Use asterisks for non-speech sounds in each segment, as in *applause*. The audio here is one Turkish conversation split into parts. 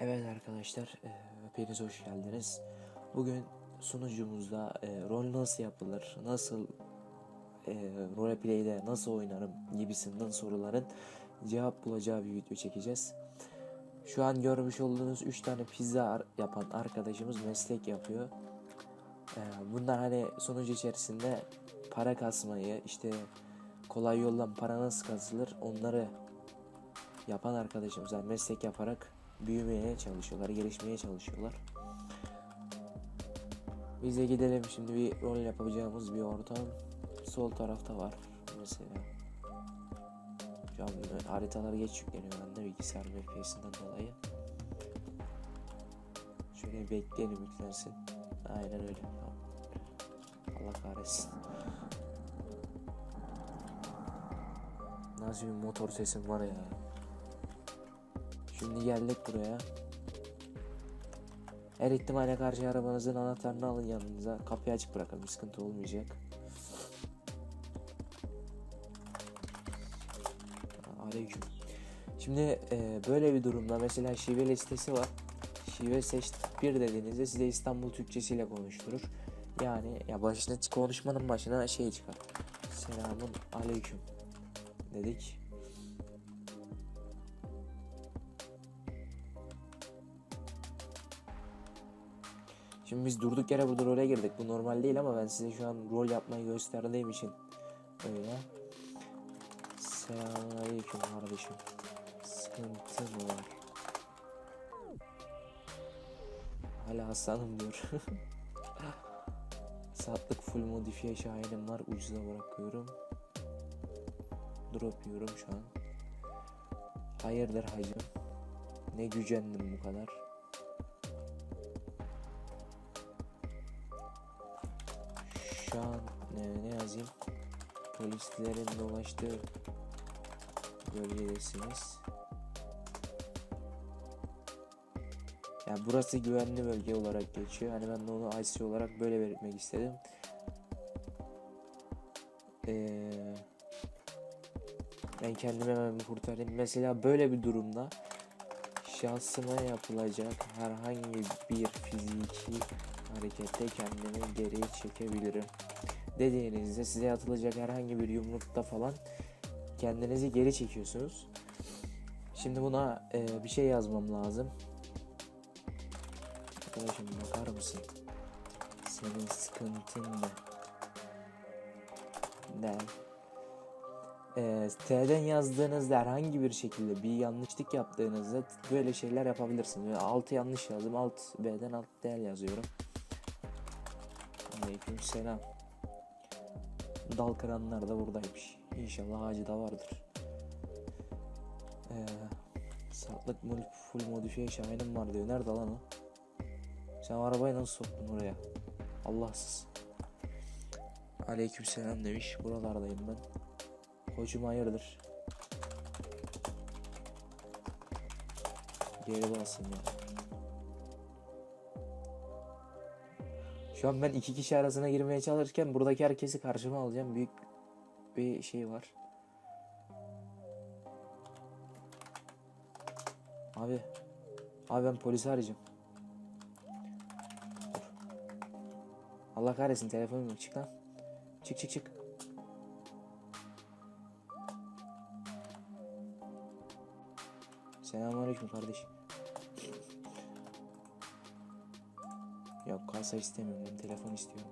Evet arkadaşlar, e, hepiniz hoş geldiniz. Bugün sunucumuzda e, rol nasıl yapılır, nasıl e, roleplay'de nasıl oynarım gibisinden soruların cevap bulacağı bir video çekeceğiz. Şu an görmüş olduğunuz 3 tane pizza yapan arkadaşımız meslek yapıyor. E, bunlar hani sunucu içerisinde para kasmayı, işte kolay yoldan para nasıl kasılır onları yapan arkadaşımızlar meslek yaparak büyümeye çalışıyorlar, gelişmeye çalışıyorlar. Biz de gidelim şimdi bir rol yapacağımız bir ortam. Sol tarafta var mesela. Şu an haritalar geç yükleniyor bende bilgisayar FPS'inden dolayı. Şöyle bekleyelim yüklensin. Aynen öyle. Allah kahretsin. Nasıl bir motor sesim var ya. Şimdi geldik buraya. Her ihtimale karşı arabanızın anahtarını alın yanınıza. Kapıyı açık bırakın. Bir sıkıntı olmayacak. Aleyküm. Şimdi e, böyle bir durumda mesela şive listesi var. Şive seç bir dediğinizde size İstanbul Türkçesiyle konuşturur. Yani ya başına konuşmanın başına şey çıkar. Selamun aleyküm dedik. Şimdi biz durduk yere burada role girdik. Bu normal değil ama ben size şu an rol yapmayı gösterdiğim için öyle. Selamünaleyküm kardeşim. Sıkıntı mı var? Hala aslanım diyor. *laughs* Saatlik full modifiye şahinim var. Ucuza bırakıyorum. Drop yiyorum şu an. Hayırdır hacım? Ne gücendim bu kadar. Şu an ne, ne yazayım? Polislerin dolaştığı bölgedesiniz. Ya burası güvenli bölge olarak geçiyor. Hani ben de onu IC olarak böyle belirtmek istedim. Ee, ben kendimi hemen kurtarayım. Mesela böyle bir durumda şahsıma yapılacak herhangi bir fiziki harekette kendimi geri çekebilirim. Dediğinizde size atılacak herhangi bir yumrukta falan kendinizi geri çekiyorsunuz. Şimdi buna e, bir şey yazmam lazım. Arkadaşım bakar mısın? Senin sıkıntın ne? Ne? E, T'den yazdığınızda herhangi bir şekilde bir yanlışlık yaptığınızda böyle şeyler yapabilirsiniz. Böyle alt yanlış yazdım. Alt B'den alt D yazıyorum. Aleyküm selam. Dal kıranlar da buradaymış. İnşallah ağacı da vardır. Ee, Saatlik mul full modifiye şahinim var diyor. Nerede lan o? Sen arabayı nasıl soktun oraya? Allahsız. Aleyküm selam demiş. Buralardayım ben. Koçum hayırdır? Geri basın ya. Şu an ben iki kişi arasına girmeye çalışırken buradaki herkesi karşıma alacağım. Büyük bir şey var. Abi. Abi ben polisi arayacağım. Allah kahretsin telefonum yok. Çık lan. Çık çık çık. Selamünaleyküm kardeşim. Kasa istemiyorum telefon istiyorum.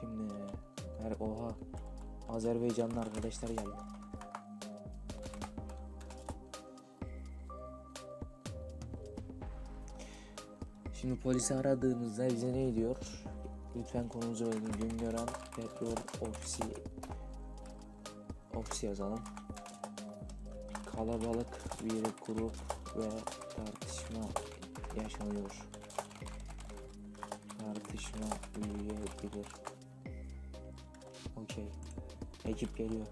Şimdi her oha Azerbaycanlı arkadaşlar geldi. Şimdi polisi aradığınızda bize ne diyor? Lütfen konumuzu verin. Güngören Petrol Ofisi Ofisi yazalım. Kalabalık bir grup ve tartışma yaşanıyor. Tartışma büyüyebilir. Okey. Ekip geliyor.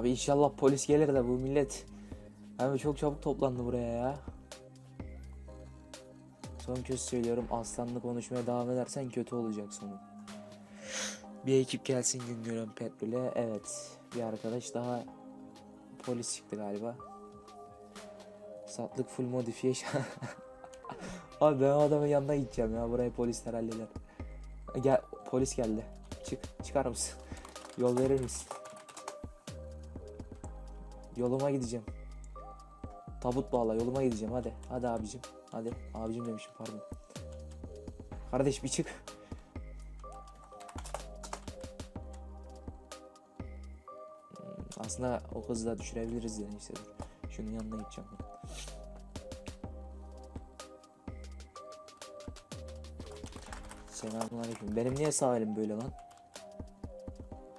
Abi inşallah polis gelir de bu millet Abi çok çabuk toplandı buraya ya. Son kez söylüyorum aslanlı konuşmaya devam edersen kötü olacak sonu. Bir ekip gelsin Güngören Petrol'e. Evet bir arkadaş daha polis çıktı galiba. Satlık full modifiye. *laughs* Abi ben o adamın yanına gideceğim ya. Burayı polisler halleder. Gel polis geldi. Çık çıkar mısın? Yol verir misin? Yoluma gideceğim. Tabut bağla yoluma gideceğim hadi. Hadi abicim. Hadi abicim demişim pardon. Kardeş bir çık. Hmm, Aslında o hızı da düşürebiliriz işte dur. Şunun yanına gideceğim ben. Selamünaleyküm. Benim niye sağ elim böyle lan?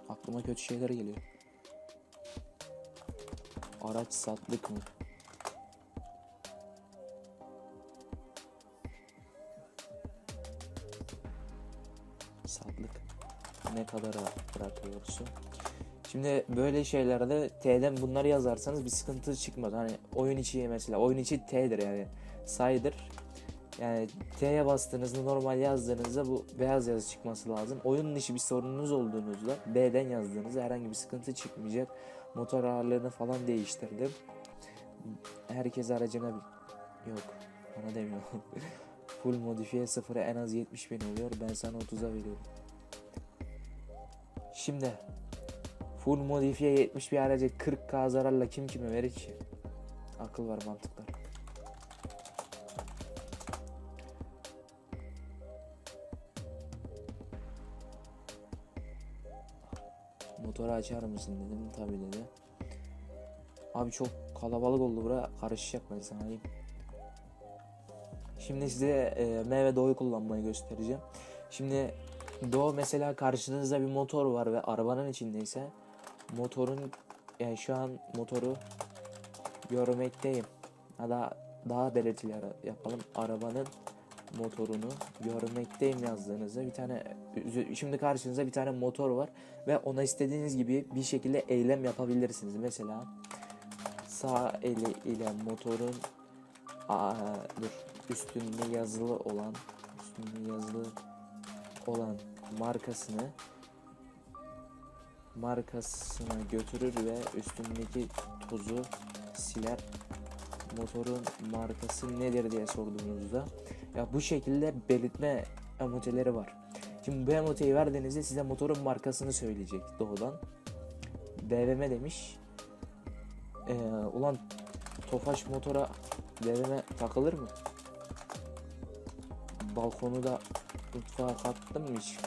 Aklıma kötü şeyler geliyor. Araç satlık mı? Satlık. Ne kadara bırakıyorsun? Şimdi böyle şeylerde T'den bunları yazarsanız bir sıkıntı çıkmaz. Hani oyun içi mesela oyun içi T'dir yani saydır. Yani T'ye bastığınızda normal yazdığınızda bu beyaz yazı çıkması lazım. Oyun dışı bir sorununuz olduğunuzda B'den yazdığınızda herhangi bir sıkıntı çıkmayacak. Motor ağırlığını falan değiştirdim. Herkes aracına. Yok bana demiyor. *laughs* Full modifiye sıfıra en az 70 bin oluyor. Ben sana 30'a veriyorum. Şimdi full modifiye 70 bir araca 40k zararla kim kime verir ki? Akıl var mantık Motoru açar mısın dedim. Tabi dedi. Abi çok kalabalık oldu bura. Karışacak ben sana diyeyim. Şimdi size e, meyve doğu kullanmayı göstereceğim. Şimdi doğu mesela karşınızda bir motor var ve arabanın içindeyse motorun yani şu an motoru görmekteyim. Ya da daha belirtili yapalım. Arabanın motorunu görmekteyim yazdığınızda bir tane şimdi karşınızda bir tane motor var ve ona istediğiniz gibi bir şekilde eylem yapabilirsiniz. Mesela sağ eli ile motorun aa, dur üstünde yazılı olan üstünde yazılı olan markasını markasına götürür ve üstündeki tozu siler. Motorun markası nedir diye sorduğunuzda ya bu şekilde belirtme emoteleri var. Şimdi bu emoteyi verdiğinizde size motorun markasını söyleyecek doğudan. BVM demiş. Ee, ulan Tofaş motora BVM takılır mı? Balkonu da mutfağa kattım mı hiç?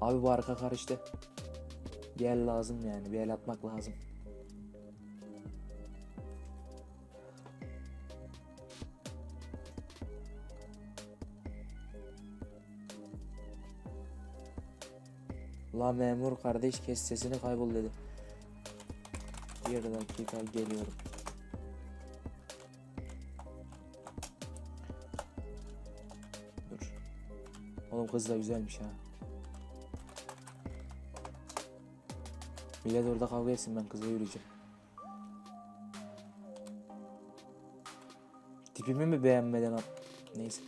Abi bu arka karıştı. Bir el lazım yani. Bir el atmak lazım. La memur kardeş kes sesini kaybol dedi. Bir dakika geliyorum. Dur. Oğlum kız da güzelmiş ha. Millet orada kavga etsin ben kıza yürüyeceğim. Tipimi mi beğenmeden al? Neyse.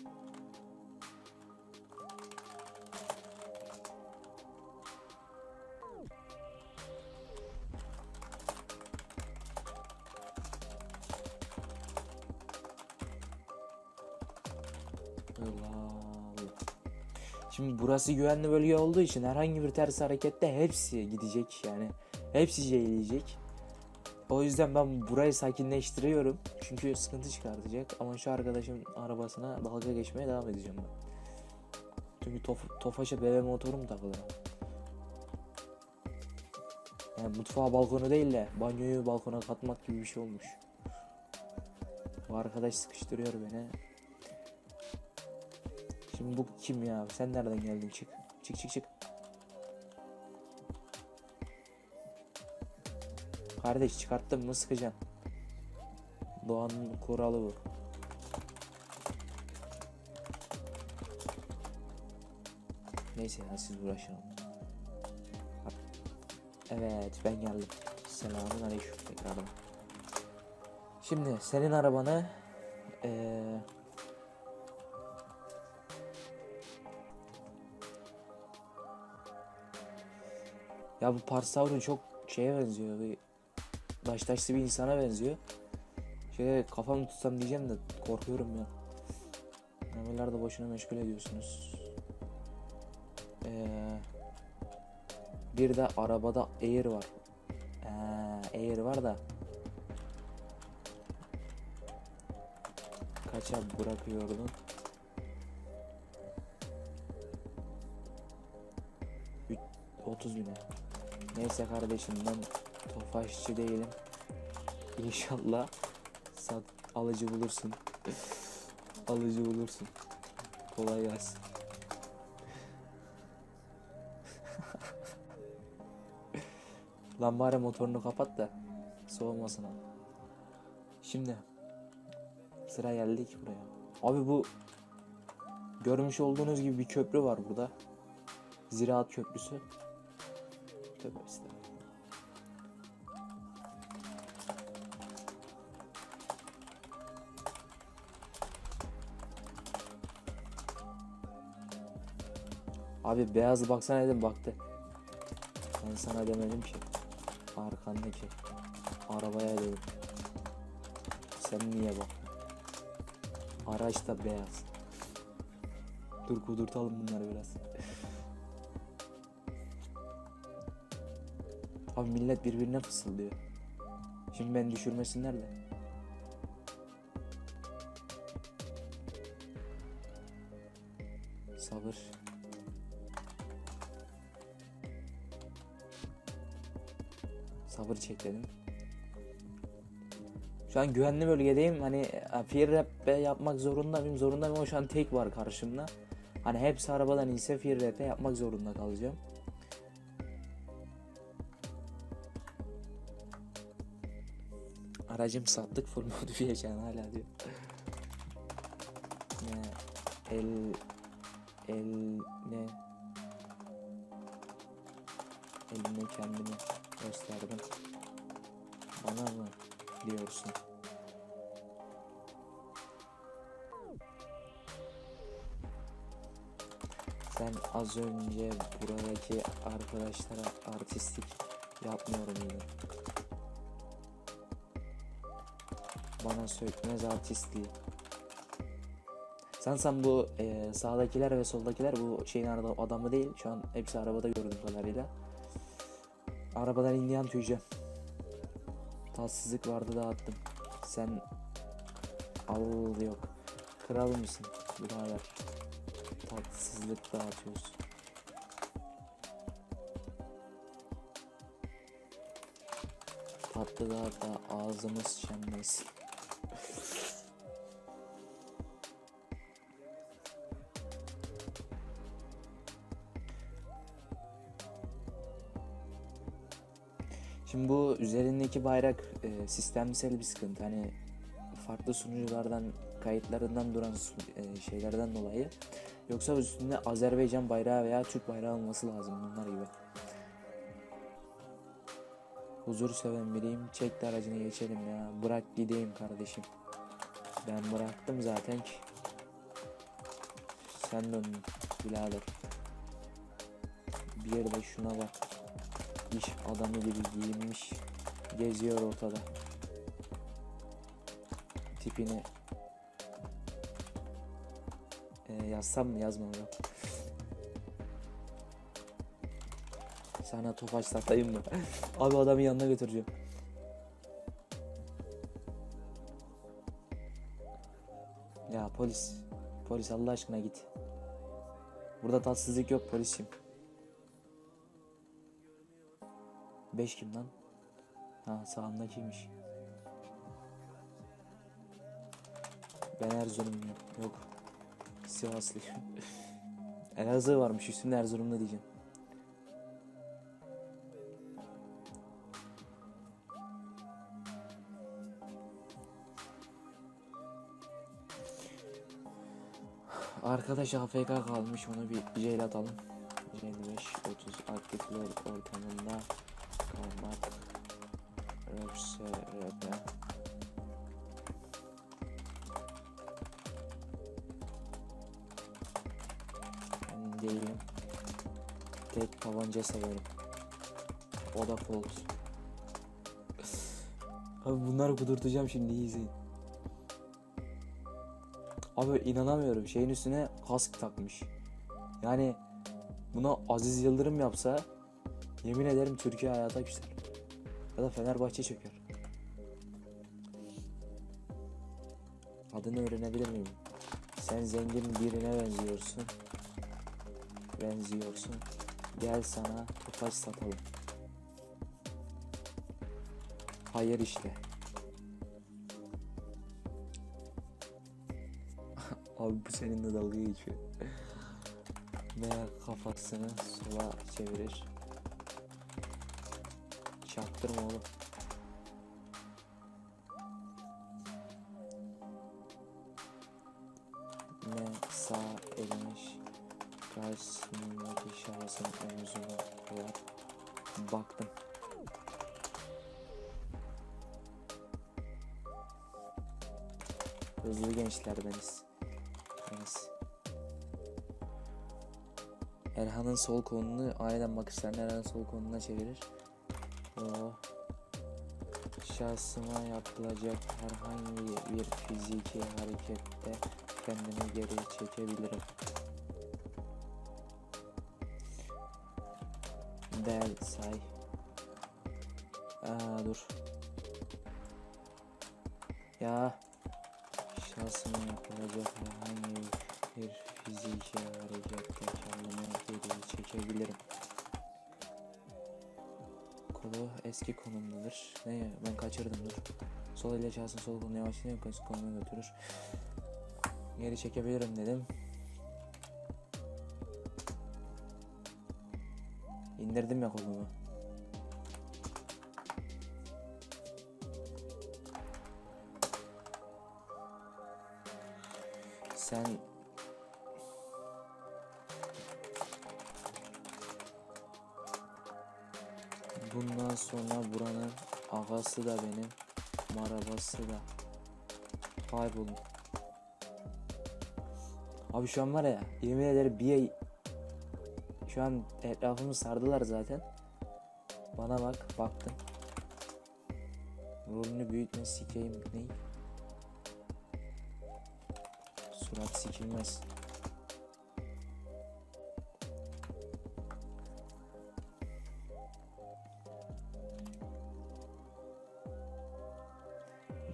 Şimdi burası güvenli bölge olduğu için herhangi bir ters harekette hepsi gidecek yani. Hepsi ceyleyecek. O yüzden ben burayı sakinleştiriyorum. Çünkü sıkıntı çıkartacak. Ama şu arkadaşın arabasına dalga geçmeye devam edeceğim ben. Çünkü tof Tofaş'a BM motoru mu takılır? Yani mutfağa balkonu değil de banyoyu balkona katmak gibi bir şey olmuş. Bu arkadaş sıkıştırıyor beni. Şimdi bu kim ya? Sen nereden geldin? Çık. Çık çık çık. Kardeş çıkarttım mı sıkacaksın. Doğanın kuralı bu. Neyse ya siz uğraşın. Evet ben geldim. Selamun aleyküm tekrardan. Şimdi senin arabanı eee Ya bu Parsaurun çok şeye benziyor. Bir baştaşlı bir insana benziyor. Şöyle kafamı tutsam diyeceğim de korkuyorum ya. Memeler de boşuna meşgul ediyorsunuz. Ee, bir de arabada Air var. Ee, Air var da kaça bırakıyordun? Üç- 30 bine. Neyse kardeşim ben tofaşçı değilim. İnşallah sat alıcı bulursun. alıcı bulursun. Kolay gelsin. Lan bari motorunu kapat da soğumasın ha. Şimdi sıra geldik buraya. Abi bu görmüş olduğunuz gibi bir köprü var burada. Ziraat Köprüsü. Tövbe estağfurullah. Abi beyaz baksana dedim baktı. Ben sana demedim ki. Arkandaki arabaya dedim. Sen niye bak? Araç da beyaz. Dur kudurtalım bunları biraz. Abi millet birbirine fısıldıyor. Şimdi beni düşürmesinler de. Sabır. Sabır çek dedim. Şu an güvenli bölgedeyim. Hani e, fear rap yapmak zorunda mıyım? Zorunda mıyım? O şu an tek var karşımda. Hani hepsi arabadan ise fear rap yapmak zorunda kalacağım. Aracım sattık full *laughs* modifiye can hala diyor. Ne el el ne elimle kendimi gösterdim. Bana mı diyorsun? Sen az önce buradaki arkadaşlara artistlik yapmıyorum dedim. Bana sökmez artistliği. Sen bu e, sağdakiler ve soldakiler bu şeyin arada adamı değil. Şu an hepsi arabada gördüğüm kadarıyla. Arabadan indiğim tüyeceğim. Tatsızlık vardı dağıttım. Sen al yok. Kral mısın birader? Tatsızlık dağıtıyorsun. Tatlı da ağzımız şenlesin. Şimdi bu üzerindeki bayrak e, sistemsel bir sıkıntı. Hani farklı sunuculardan, kayıtlarından duran e, şeylerden dolayı. Yoksa üstünde Azerbaycan bayrağı veya Türk bayrağı olması lazım bunlar gibi. Huzur seven biriyim. Çek de aracını geçelim ya. Bırak gideyim kardeşim. Ben bıraktım zaten ki. Sen dön birader. Bir yerde şuna bak. İş adamı gibi giyinmiş. Geziyor ortada. Tipini ee, yazsam mı yazmam yok. Sana topaç satayım mı? *laughs* Abi adamın yanına götüreceğim. Ya polis. Polis Allah aşkına git. Burada tatsızlık yok polisim. 5 kim lan? Ha sağımdakiymiş. Ben Erzurumluyum. Yok. Sivaslıyım. *laughs* Elazığ varmış üstünde Erzurumlu diyeceğim. Arkadaş AFK kalmış onu bir jail atalım. 55 30 aktif lol ortamında Mak Röpse Röpe Ben değilim. Tek tabanca severim. O da Colt. Abi bunları kudurtacağım şimdi iyi izleyin. Abi inanamıyorum şeyin üstüne kask takmış. Yani buna Aziz Yıldırım yapsa yemin ederim Türkiye hayata küser. Ya da Fenerbahçe çöker. Adını öğrenebilir miyim? Sen zengin birine benziyorsun. Benziyorsun. Gel sana topaç satalım. Hayır işte. Abi bu seninle dalga geçiyor. Meğer kafasını sola çevirir. Çaktırma oğlum. Ne sağ elmiş karşısındaki şahsın omuzuna koyar. Baktım. Hızlı gençler beniz. Beniz. Erhan'ın sol kolunu aniden bakışlarını Erhan'ın sol koluna çevirir. O şahsıma yapılacak herhangi bir fiziki harekette kendimi geri çekebilirim. Del say. Aa, dur. Ya şahsıma yapılacak herhangi bir fiziki harekette kendimi geri çekebilirim. Kolu eski konumdadır. Ne ben kaçırdım dur. Sol ile şahsın sol kolunu yavaşlayıp eski konumuna götürür. Geri çekebilirim dedim. İndirdim ya kolumu. Sen Bundan sonra buranın ağası da benim, marabası da. Kaybolun. Abi şu an var ya, yemin ederim bir şu an etrafımı sardılar zaten. Bana bak, baktım. Rolünü büyütme sikeyim ney? Surat sikilmez.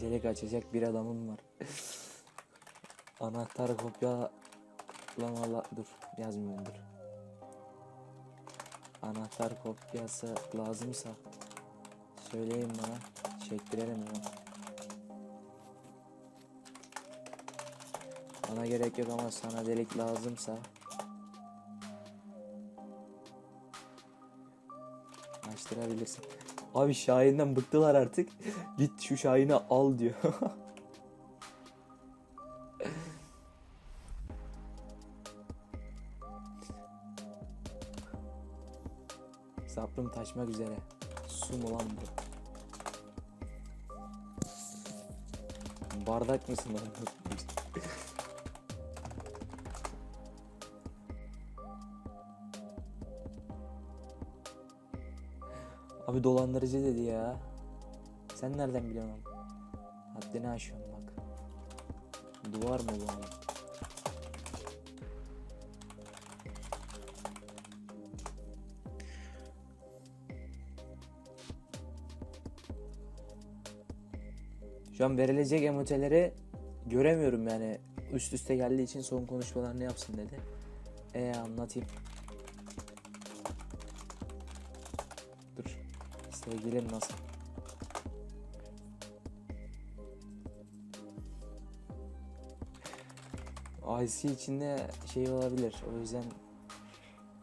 Delik açacak bir adamım var. Anahtar kopyalamalı dur yazmıyorum dur. Anahtar kopyası lazımsa söyleyin bana çektirelim hemen. Bana gerek yok ama sana delik lazımsa açtırabilirsin. Abi Şahin'den bıktılar artık. Git şu Şahin'i al diyor. *laughs* Sabrım taşmak üzere. Su mu lan bu? Bardak mısın lan? Abi dolandırıcı dedi ya. Sen nereden biliyorsun? Haddini aşıyorsun bak. Duvar mı bu? Şu an verilecek emoteleri göremiyorum yani. Üst üste geldiği için son konuşmalar ne yapsın dedi. E anlatayım. Sevgilin nasıl? IC içinde şey olabilir. O yüzden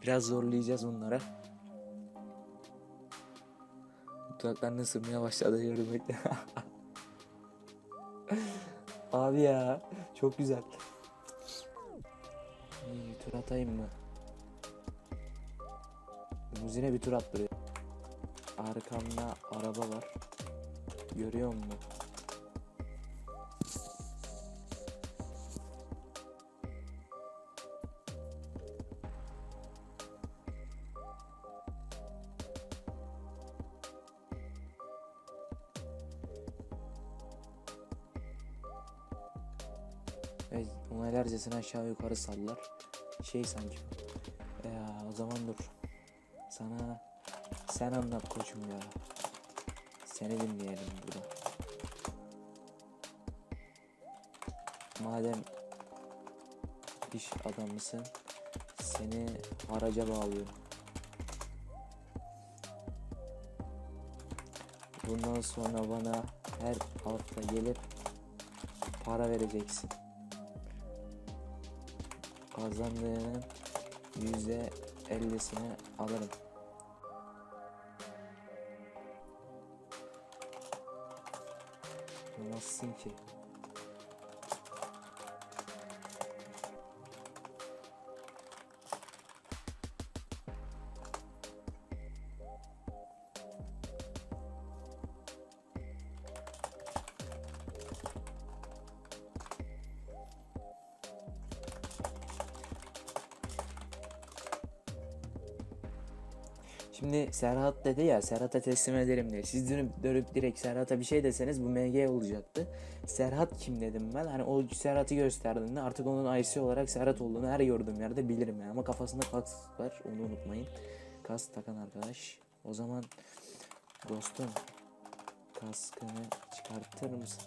biraz zorlayacağız onlara. Dudaklarını ısırmaya başladı yürümekte. *laughs* Abi ya çok güzel. İyi, tur atayım mı? Muzine bir tur attırıyor. Arkamda araba var. Görüyor musun? Ve onaylarcasına aşağı yukarı sallar. Şey sanki. Ya o zaman dur. Sana sen anlat koçum ya. Seni dinleyelim burada. Madem iş adamısın seni haraca bağlıyorum. Bundan sonra bana her hafta gelip para vereceksin. Kazandığının yüzde ellisini alırım. Nasılsın ki? Serhat dedi ya Serhat'a teslim ederim diye. Siz dönüp, dönüp direkt Serhat'a bir şey deseniz bu MG olacaktı. Serhat kim dedim ben. Hani o Serhat'ı gösterdiğinde artık onun IC olarak Serhat olduğunu her gördüğüm yerde bilirim yani. Ama kafasında kask var onu unutmayın. Kask takan arkadaş. O zaman dostum kaskını çıkartır mısın?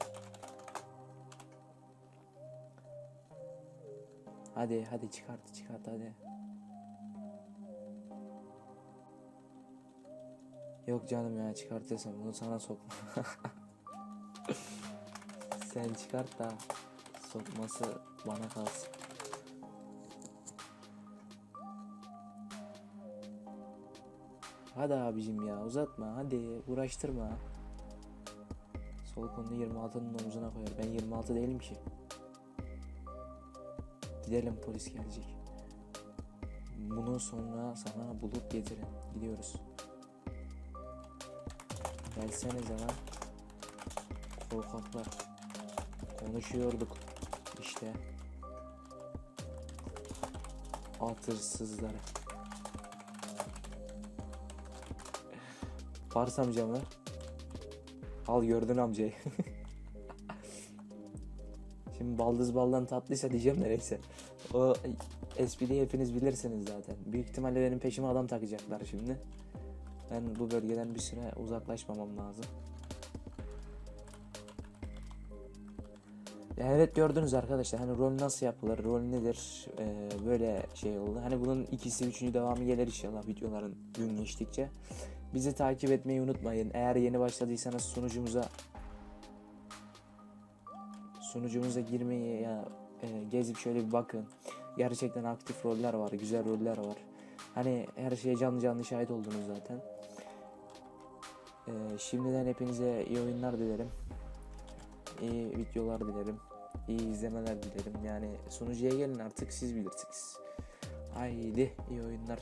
Hadi hadi çıkart çıkart hadi. Yok canım ya çıkartırsam bunu sana sokma. *laughs* Sen çıkart da sokması bana kalsın. Hadi abicim ya uzatma hadi uğraştırma. Sol kolunu 26'nın omzuna koyar. Ben 26 değilim ki. Gidelim polis gelecek. Bunu sonra sana bulup getirin. Gidiyoruz. Gelsenize lan. Korkaklar. Konuşuyorduk. İşte. At hırsızları. Pars amca mı? Al gördün amcayı. *laughs* Şimdi baldız baldan tatlıysa diyeceğim de neyse. O espriyi hepiniz bilirsiniz zaten. Büyük ihtimalle benim peşime adam takacaklar şimdi. Ben bu bölgeden bir süre uzaklaşmamam lazım. Evet gördünüz arkadaşlar hani rol nasıl yapılır, rol nedir ee, böyle şey oldu. Hani bunun ikisi, üçüncü devamı gelir inşallah videoların gün geçtikçe. Bizi takip etmeyi unutmayın. Eğer yeni başladıysanız sunucumuza sunucumuza girmeyi ya e, gezip şöyle bir bakın. Gerçekten aktif roller var, güzel roller var. Hani her şeye canlı canlı şahit oldunuz zaten. Ee, şimdiden hepinize iyi oyunlar dilerim. İyi videolar dilerim. İyi izlemeler dilerim. Yani sunucuya gelin artık siz bilirsiniz. Haydi iyi oyunlar.